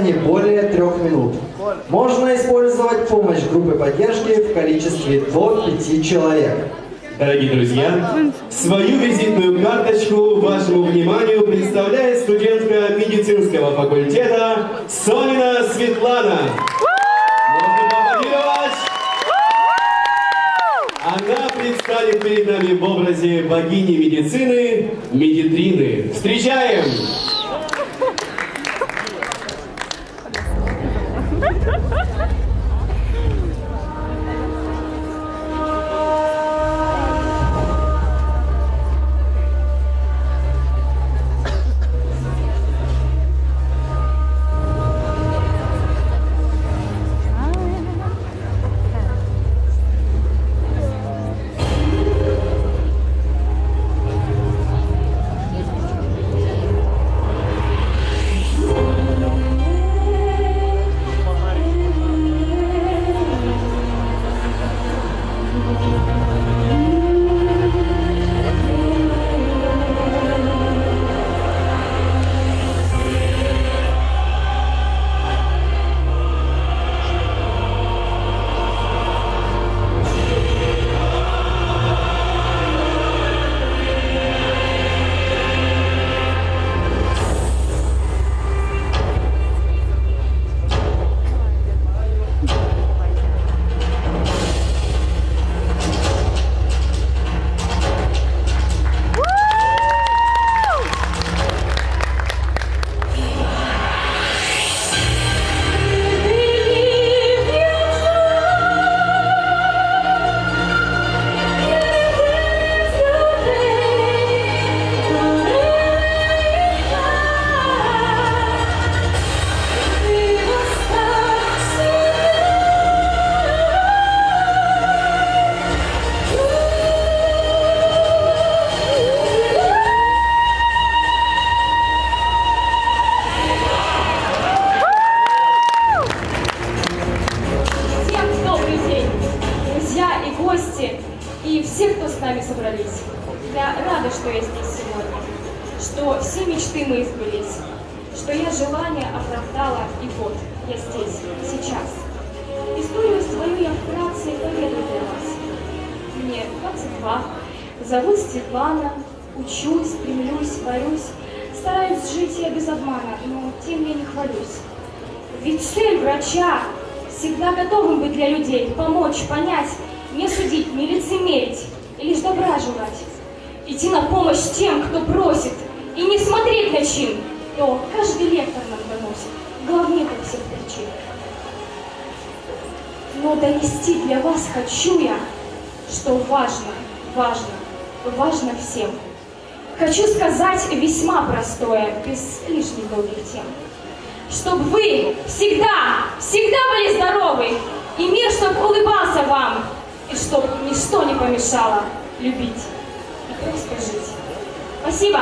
не более трех минут. Можно использовать помощь группы поддержки в количестве до пяти человек. Дорогие друзья, свою визитную карточку вашему вниманию представляет студентка медицинского факультета Сонина Светлана. Она предстанет перед нами в образе богини медицины Медитрины. Встречаем! С нами собрались. Я рада, что я здесь сегодня, что все мечты мои сбылись, что я желание оправдала, и вот я здесь, сейчас. Историю свою я вкратце поведу для вас. Мне 22, зовут Светлана, учусь, стремлюсь, борюсь, стараюсь жить я без обмана, но тем я не хвалюсь. Ведь цель врача всегда готовым быть для людей, помочь, понять, не судить, не лицемерить лишь добра желать. Идти на помощь тем, кто просит, и не смотреть на чин, то каждый лектор нам доносит, главнее всех причин. Но донести для вас хочу я, что важно, важно, важно всем. Хочу сказать весьма простое, без лишних долгих тем чтобы вы всегда, всегда были здоровы, и мир, чтобы улыбался вам, и чтобы ничто не помешало любить и просто жить. Спасибо!